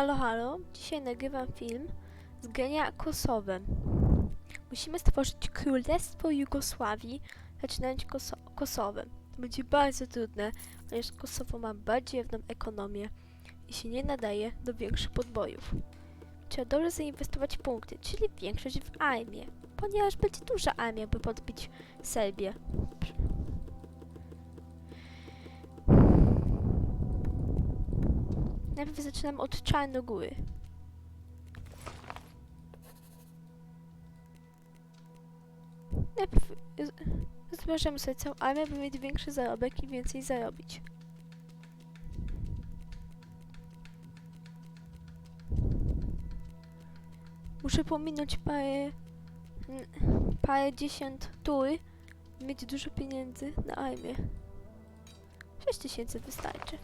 Halo, halo. Dzisiaj nagrywam film z grania Kosowem. Musimy stworzyć Królestwo Jugosławii, zaczynając Koso Kosowem. To będzie bardzo trudne, ponieważ Kosowo ma bardziej równą ekonomię i się nie nadaje do większych podbojów. Trzeba dobrze zainwestować punkty, czyli większość w armię, ponieważ będzie duża armia, by podbić Serbię. Najpierw zaczynam od Czarnogóry. Najpierw z- zbierzemy sobie całą armię, by mieć większy zarobek i więcej zarobić. Muszę pominąć parę, parę dziesiąt tur, mieć dużo pieniędzy na armię. 6 tysięcy wystarczy.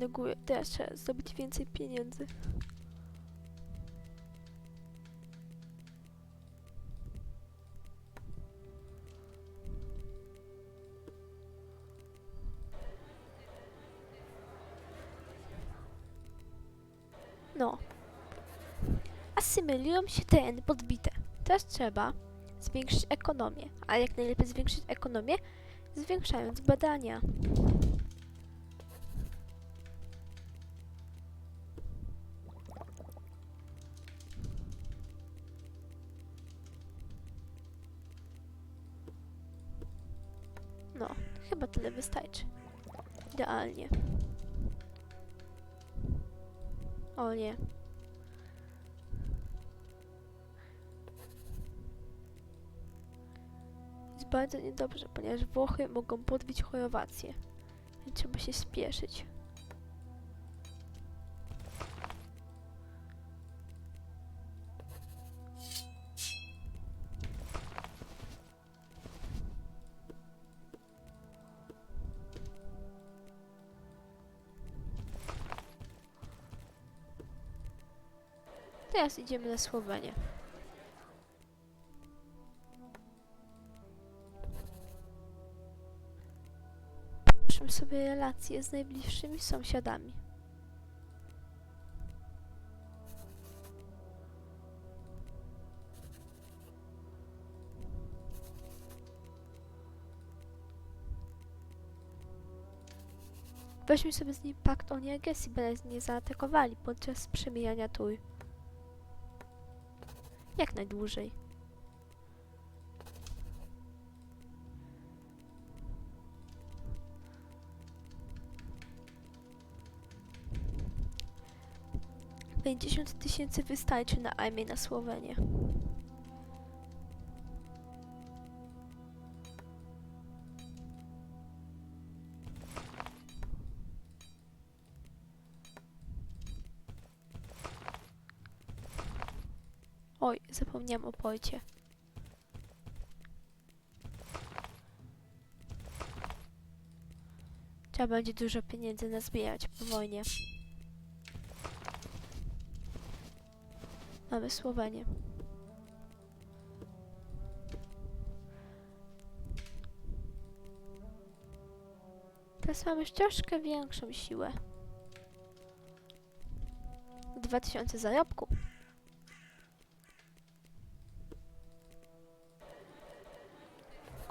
Mamy góry. Teraz trzeba zdobyć więcej pieniędzy. No. Asymilują się tereny podbite. Teraz trzeba zwiększyć ekonomię. A jak najlepiej zwiększyć ekonomię? Zwiększając badania. Chyba tyle wystarczy. Idealnie. O nie. Jest bardzo niedobrze, ponieważ Włochy mogą podbić Chorwację. Więc trzeba się spieszyć. Teraz idziemy na Słowenię. Patrzmy sobie relacje z najbliższymi sąsiadami. Weźmy sobie z nim pakt o nieagresji, by nas nie zaatakowali podczas przemijania tur. Jak najdłużej. Pięćdziesiąt tysięcy wystarczy na armię na Słowenię. Oj, zapomniałam o porcie. Trzeba będzie dużo pieniędzy nazbierać po wojnie. Mamy Słowenię. Teraz mamy już troszkę większą siłę. 2000 zarobku.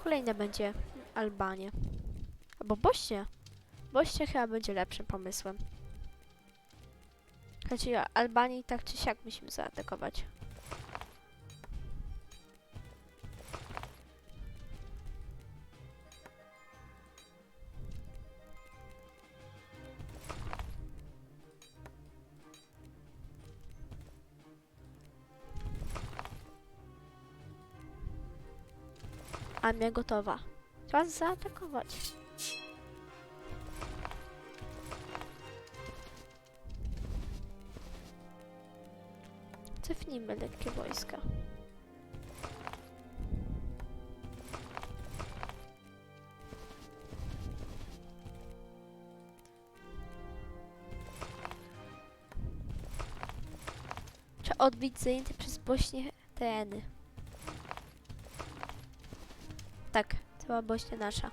Kolejne będzie Albania. Albo Bośnia. Bośnia chyba będzie lepszym pomysłem. O Albanii tak czy siak musimy zaatakować. Armia gotowa. Czas zaatakować. Cofnijmy lekkie wojska. Trzeba odbić zajęte przez Bośnię tereny. Tak, cała Bośnia nasza.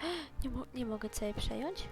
Nie, mo- nie mogę sobie przejąć?